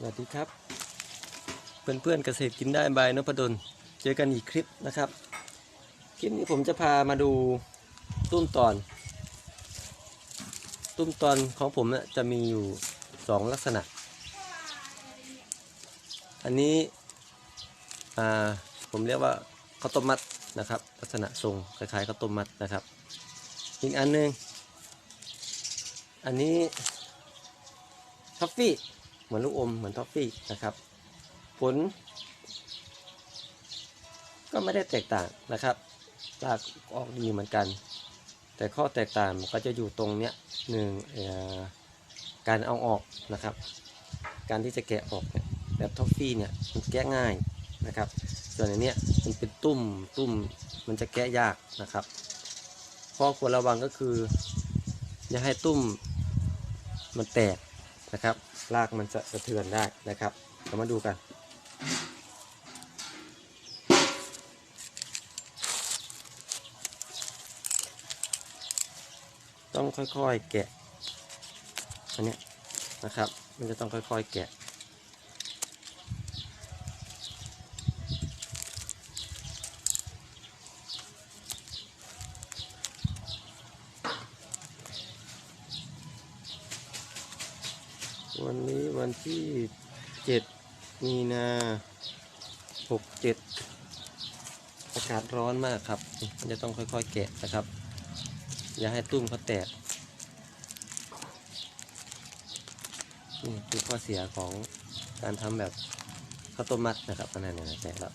สวัสดีครับเพื่อนเพื่อนๆเกษตรกินได้บายนพดลเจอกันอีกคลิปนะครับ คลิปนี้ผมจะพามาดูตุ้มตอน ตุ้มตอนของผมเนี่ยจะมีอยู่สองลักษณะ อันนี้ผมเรียกว่าข้าวต้มมัดนะครับ ลักษณะทรงคล้ายๆข้าวต้มมัดนะครับ อีกอันหนึง อันนี้ท็อฟฟี่ เหมือนลูกอมเหมือนท็อฟฟี่นะครับ ผล ก็ไม่ได้แตกต่างนะครับรากออกดีเหมือนกัน แต่ข้อแตกต่างก็จะอยู่ตรงเนี้ยหนึ่งการเอาออกนะครับ การที่จะแกะออกเนี่ยแบบท็อฟฟี่เนี่ยมันแกะง่ายนะครับ ส่วนอันเนี้ยมันเป็นตุ้มตุ้มมันจะแกะยากนะครับข้อควรระวังก็คืออย่าให้ตุ้มมันแตก นะครับรากมันจะสะเทือนได้นะครับเรามาดูกัน ต้องค่อยๆแกะอันนี้นะครับ มันจะต้องค่อยๆแกะ วันนี้วันที่เจ็ดมีนาหกเจ็ดอากาศร้อนมากครับ จะต้องค่อยๆแกะนะครับ อย่าให้ตุ้มเขาแตกนี่คือข้อเสียของการทำแบบข้าวต้มมัดนะครับอันนั้นเนี่ยแตกแล้ว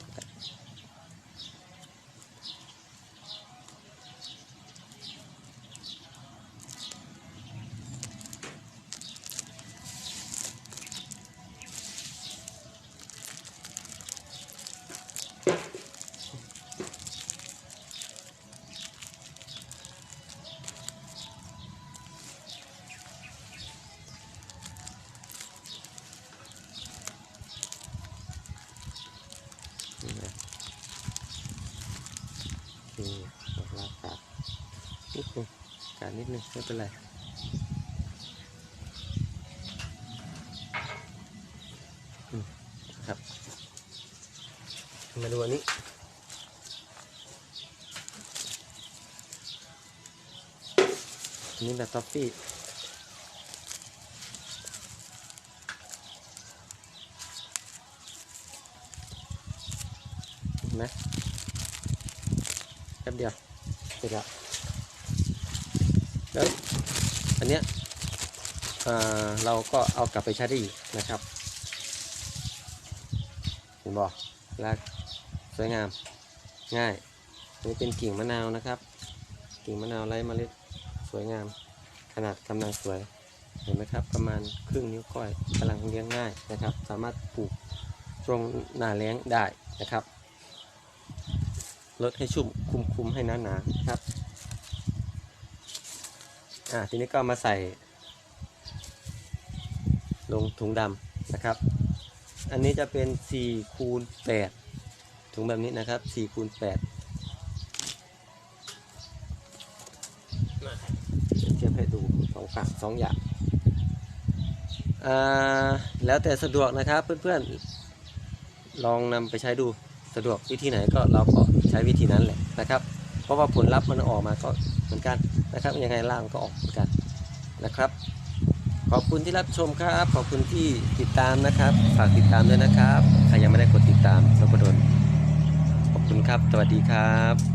นี่อกลากกาดนิดนึงกาดนิดนึงไม่เป็นไรอืมครับ มาดูอันนี้อันนี้แบบท็อฟฟี่เห็นไหม แป๊บเดียวเสร็จแล้วแล้วอันเนี้ยเเราก็เอากลับไปใช้ได้อีกนะครับเห็นบอกรากสวยงามง่ายนี่เป็นกิ่งมะนาวนะครับ กิ่งมะนาวไร้เมล็ดสวยงาม ขนาดกำลังสวยเห็นไหมครับ ประมาณครึ่งนิ้วก้อยกำลังเลี้ยงง่ายนะครับ สามารถปลูกช่วงหน้าแล้งได้นะครับ ลดให้ชุ่มคุมคุมให้หนาหนาๆครับ อ่าทีนี้ก็มาใส่ ลงถุงดำนะครับ อันนี้จะเป็น4คูณ8ถุงแบบนี้นะครับ4คูณ8เทียบให้ดูสองฝั่งสองอย่างอ่าแล้วแต่สะดวกนะครับเพื่อนๆ ลองนำไปใช้ดู สะดวกวิธีไหนก็เราก็ใช้วิธีนั้นแหละนะครับ เพราะว่าผลลัพธ์มันออกมาก็เหมือนกันนะครับยังไงล่างก็ออกเหมือนกันนะครับ ขอบคุณที่รับชมครับ ขอบคุณที่ติดตามนะครับ ฝากติดตามด้วยนะครับ ใครยังไม่ได้กดติดตามนพดลขอบคุณครับ สวัสดีครับ